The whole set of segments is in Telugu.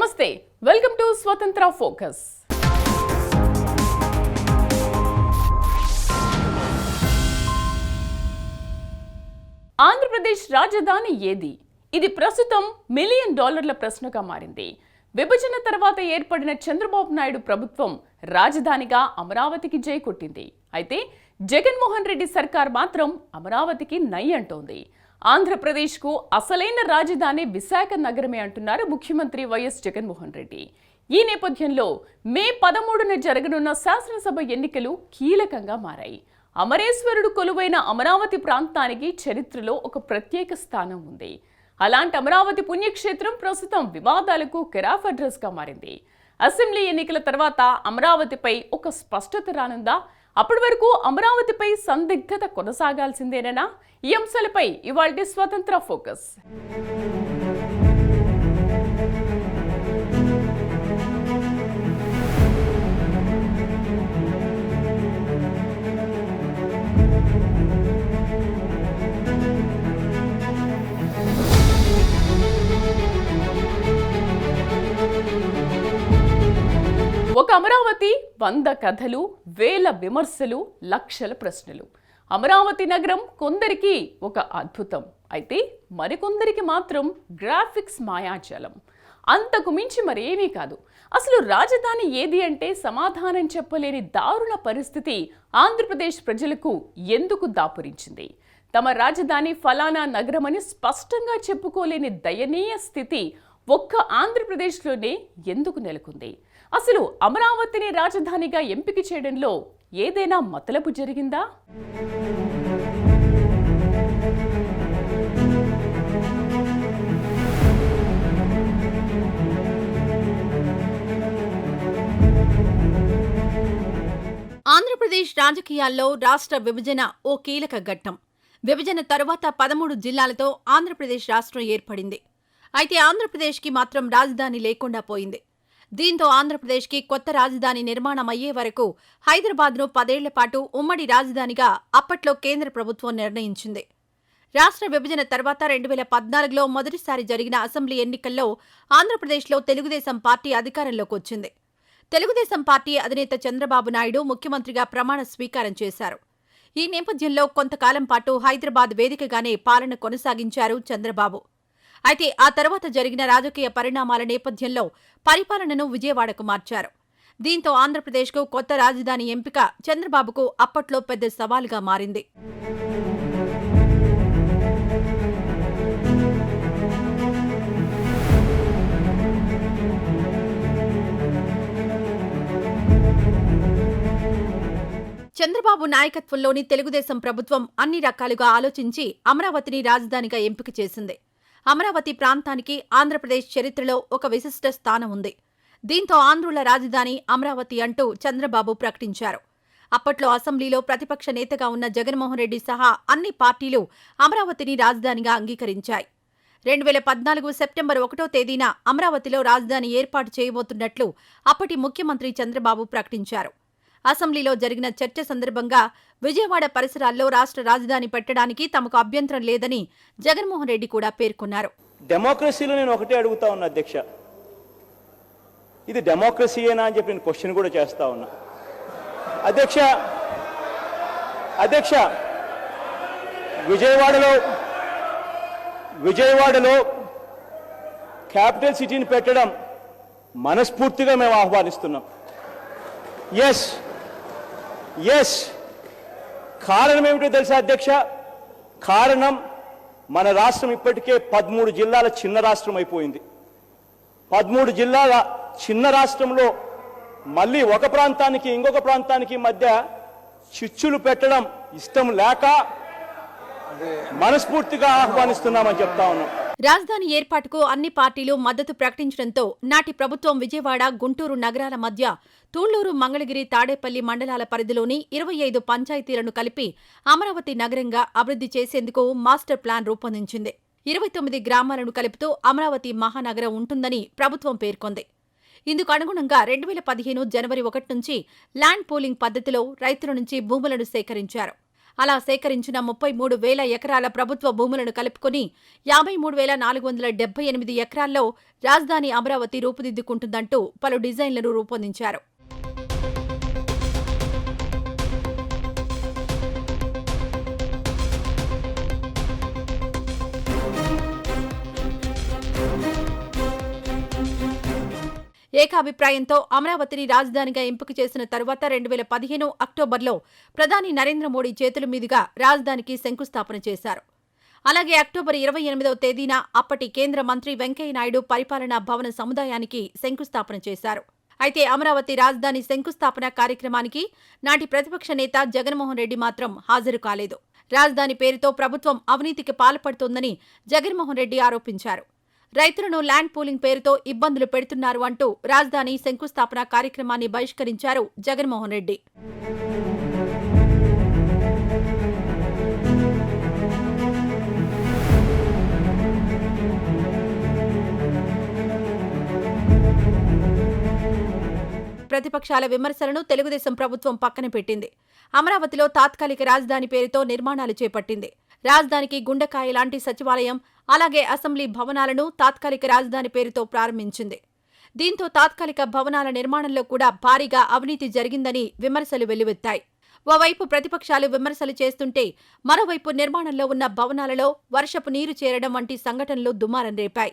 నమస్తే welcome to Swatantra focus. Andhra Pradesh రాజధాని ఏది? ఇది ప్రస్తుతం మిలియన్ డాలర్ల ప్రశ్నగా మారింది. విభజన తర్వాత ఏర్పడిన చంద్రబాబు నాయుడు ప్రభుత్వం రాజధానిగా అమరావతికి జై కొట్టింది అయితే జగన్మోహన్ రెడ్డి సర్కార్ మాత్రం అమరావతికి నై అంటోంది ఆంధ్రప్రదేశ్కు అసలైన రాజధాని విశాఖ నగరమే అంటున్నారు ముఖ్యమంత్రి వైఎస్ జగన్మోహన్ రెడ్డి. ఈ నేపథ్యంలో మే పదమూడున జరగనున్న శాసనసభ ఎన్నికలు కీలకంగా మారాయి. అమరేశ్వరుడు కొలువైన అమరావతి ప్రాంతానికి చరిత్రలో ఒక ప్రత్యేక స్థానం ఉంది. అలాంటి అమరావతి పుణ్యక్షేత్రం ప్రస్తుతం వివాదాలకు కెరాఫ్ అడ్రస్గా మారింది. అసెంబ్లీ ఎన్నికల తర్వాత అమరావతిపై ఒక స్పష్టత రానుందా? అప్పటి వరకు అమరావతిపై సందిగ్ధత కొనసాగాల్సిందేనా ఈ అంశాలపై ఇవాళ స్వతంత్ర ఫోకస్. ఒక అమరావతి వంద కథలు వేల విమర్శలు లక్షల ప్రశ్నలు. అమరావతి నగరం కొందరికి ఒక అద్భుతం. అయితే మరికొందరికి మాత్రం గ్రాఫిక్స్ మాయాజాలం. అంతకు మించి మరేమీ కాదు. అసలు రాజధాని ఏది అంటే సమాధానం చెప్పలేని దారుణ పరిస్థితి ఆంధ్రప్రదేశ్ ప్రజలకు ఎందుకు దాపురించింది? తమ రాజధాని ఫలానా నగరమని స్పష్టంగా చెప్పుకోలేని దయనీయ స్థితి ఒక్క ఆంధ్రప్రదేశ్లోనే ఎందుకు నెలకొంది? అసలు అమరావతిని రాజధానిగా ఎంపిక చేయడంలో ఏదైనా మతలపు జరిగిందా? ఆంధ్రప్రదేశ్ రాజకీయాల్లో రాష్ట్ర విభజన ఓ కీలక ఘట్టం. విభజన తరువాత పదమూడు జిల్లాలతో ఆంధ్రప్రదేశ్ రాష్ట్రం ఏర్పడింది. అయితే ఆంధ్రప్రదేశ్కి మాత్రం రాజధాని లేకుండా పోయింది. దీంతో ఆంధ్రప్రదేశ్కి కొత్త రాజధాని నిర్మాణం అయ్యే వరకు హైదరాబాద్ను పదేళ్ళ పాటు ఉమ్మడి రాజధానిగా అప్పట్లో కేంద్ర ప్రభుత్వం నిర్ణయించింది. రాష్ట్ర విభజన తర్వాత రెండు వేల పద్నాలుగులో మొదటిసారి జరిగిన అసెంబ్లీ ఎన్నికల్లో ఆంధ్రప్రదేశ్లో తెలుగుదేశం పార్టీ అధికారంలోకి వచ్చింది. తెలుగుదేశం పార్టీ అధినేత చంద్రబాబు నాయుడు ముఖ్యమంత్రిగా ప్రమాణ స్వీకారం చేశారు. ఈ నేపథ్యంలో కొంతకాలం పాటు హైదరాబాద్ వేదికగానే పాలన కొనసాగించారు చంద్రబాబు. అయితే ఆ తర్వాత జరిగిన రాజకీయ పరిణామాల నేపథ్యంలో పరిపాలనను విజయవాడకు మార్చారు. దీంతో ఆంధ్రప్రదేశ్కు కొత్త రాజధాని ఎంపిక చంద్రబాబుకు అప్పట్లో పెద్ద సవాలుగా మారింది. చంద్రబాబు నాయకత్వంలోని తెలుగుదేశం ప్రభుత్వం అన్ని రకాలుగా ఆలోచించి అమరావతిని రాజధానిగా ఎంపిక చేసింది. అమరావతి ప్రాంతానికి ఆంధ్రప్రదేశ్ చరిత్రలో ఒక విశిష్ట స్థానం ఉంది. దీంతో ఆంధ్రుల రాజధాని అమరావతి అంటూ చంద్రబాబు ప్రకటించారు. అప్పట్లో అసెంబ్లీలో ప్రతిపక్ష నేతగా ఉన్న జగన్మోహన్ రెడ్డి సహా అన్ని పార్టీలు అమరావతిని రాజధానిగా అంగీకరించాయి. రెండు వేల పద్నాలుగు సెప్టెంబర్ ఒకటో తేదీన అమరావతిలో రాజధాని ఏర్పాటు చేయబోతున్నట్లు అప్పటి ముఖ్యమంత్రి చంద్రబాబు ప్రకటించారు. అసెంబ్లీలో జరిగిన చర్చ సందర్భంగా విజయవాడ పరిసరాల్లో రాష్ట్ర రాజధాని పెట్టడానికి తమకు అభ్యంతరం లేదని జగన్మోహన్ రెడ్డి కూడా పేర్కొన్నారు. డెమోక్రసీలో నేను ఒకటే అడుగుతా ఉన్నా అధ్యక్ష. ఇది డెమోక్రసీయేనా అని చెప్పి నేను క్వశ్చన్ కూడా చేస్తా ఉన్నా. అధ్యక్ష అధ్యక్ష విజయవాడలో విజయవాడలో క్యాపిటల్ సిటీని పెట్టడం మనస్ఫూర్తిగా మేము ఆహ్వానిస్తున్నాం. ఎస్ ఎస్ కారణం ఏమిటో తెలుసా అధ్యక్ష? కారణం మన రాష్ట్రం ఇప్పటికే పదమూడు జిల్లాల చిన్న రాష్ట్రం అయిపోయింది. పదమూడు జిల్లాల చిన్న రాష్ట్రంలో మళ్ళీ ఒక ప్రాంతానికి ఇంకొక ప్రాంతానికి మధ్య చిచ్చులు పెట్టడం ఇష్టం లేక మనస్ఫూర్తిగా ఆహ్వానిస్తున్నామని చెప్తా ఉన్నాం. రాజధాని ఏర్పాటుకు అన్ని పార్టీలు మద్దతు ప్రకటించడంతో నాటి ప్రభుత్వం విజయవాడ గుంటూరు నగరాల మధ్య తూళ్ళూరు మంగళగిరి తాడేపల్లి మండలాల పరిధిలోని ఇరవై ఐదు పంచాయతీలను కలిపి అమరావతి నగరంగా అభివృద్ధి చేసేందుకు మాస్టర్ ప్లాన్ రూపొందించింది. ఇరవై తొమ్మిది గ్రామాలను కలుపుతూ అమరావతి మహానగరం ఉంటుందని ప్రభుత్వం పేర్కొంది. ఇందుకు అనుగుణంగా రెండు వేల పదిహేను జనవరి ఒకటి నుంచి ల్యాండ్ పూలింగ్ పద్ధతిలో రైతుల నుంచి భూములను సేకరించారు. అలా సేకరించిన ముప్పై మూడు వేల ఎకరాల ప్రభుత్వ భూములను కలుపుకొని యాభై మూడు వేల నాలుగు వందల డెబ్బై ఎనిమిది ఎకరాల్లో రాజధాని అమరావతి రూపుదిద్దుకుంటుందంటూ పలు డిజైన్లను రూపొందించారు. ఏకాభిప్రాయంతో అమరావతిని రాజధానిగా ఎంపిక చేసిన తరువాత రెండు వేల పదిహేను అక్టోబర్లో ప్రధాని నరేంద్ర మోడీ చేతుల మీదుగా రాజధానికి శంకుస్థాపన చేశారు. అలాగే అక్టోబర్ ఇరవై ఎనిమిదవ తేదీన అప్పటి కేంద్ర మంత్రి వెంకయ్యనాయుడు పరిపాలనా భవన సముదాయానికి శంకుస్థాపన చేశారు. అయితే అమరావతి రాజధాని శంకుస్థాపన కార్యక్రమానికి నాటి ప్రతిపక్ష నేత జగన్మోహన్ రెడ్డి మాత్రం హాజరు కాలేదు. రాజధాని పేరుతో ప్రభుత్వం అవినీతికి పాల్పడుతోందని జగన్మోహన్ రెడ్డి ఆరోపించారు. రైతులను ల్యాండ్ పూలింగ్ పేరుతో ఇబ్బందులు పెడుతున్నారు అంటూ రాజధాని శంకుస్థాపన కార్యక్రమాన్ని బహిష్కరించారు జగన్మోహన్ రెడ్డి. ప్రతిపక్షాల విమర్శలను తెలుగుదేశం ప్రభుత్వం పక్కన పెట్టింది. అమరావతిలో తాత్కాలిక రాజధాని పేరుతో నిర్మాణాలు చేపట్టింది. రాజధానికి గుండెకాయ లాంటి సచివాలయం అలాగే అసెంబ్లీ భవనాలను తాత్కాలిక రాజధాని పేరుతో ప్రారంభించింది. దీంతో తాత్కాలిక భవనాల నిర్మాణంలో కూడా భారీగా అవినీతి జరిగిందని విమర్శలు వెల్లువెత్తాయి. ఓవైపు ప్రతిపక్షాలు విమర్శలు చేస్తుంటే మరోవైపు నిర్మాణంలో ఉన్న భవనాలలో వర్షపు నీరు చేరడం వంటి సంఘటనలు దుమారం రేపాయి.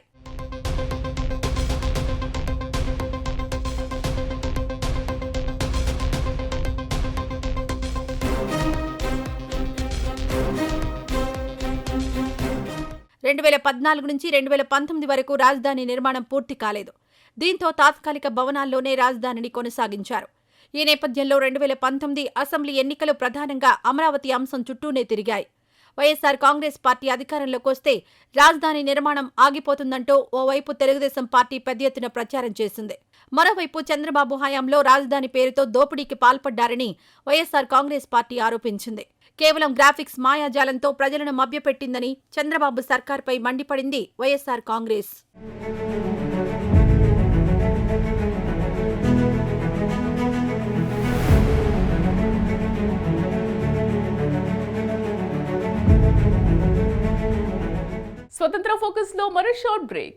రెండు వేల పద్నాలుగు నుంచి రెండు వేల పంతొమ్మిది వరకు రాజధాని నిర్మాణం పూర్తి కాలేదు. దీంతో తాత్కాలిక భవనాల్లోనే రాజధానిని కొనసాగించారు. ఈ నేపథ్యంలో రెండు వేల పంతొమ్మిది అసెంబ్లీ ఎన్నికలు ప్రధానంగా అమరావతి అంశం చుట్టూనే తిరిగాయి. వైఎస్సార్ కాంగ్రెస్ పార్టీ అధికారంలోకి వస్తే రాజధాని నిర్మాణం ఆగిపోతుందంటూ ఓవైపు తెలుగుదేశం పార్టీ పెద్ద ఎత్తున ప్రచారం చేసింది. మరోవైపు చంద్రబాబు హయాంలో రాజధాని పేరుతో దోపిడీకి పాల్పడ్డారని వైఎస్సార్ కాంగ్రెస్ పార్టీ ఆరోపించింది. కేవలం గ్రాఫిక్స్ మాయాజాలంతో ప్రజలను మభ్యపెట్టిందని చంద్రబాబు సర్కార్పై మండిపడింది వైఎస్సార్ కాంగ్రెస్. స్వతంత్ర ఫోకస్ లో మరో షార్ట్ బ్రేక్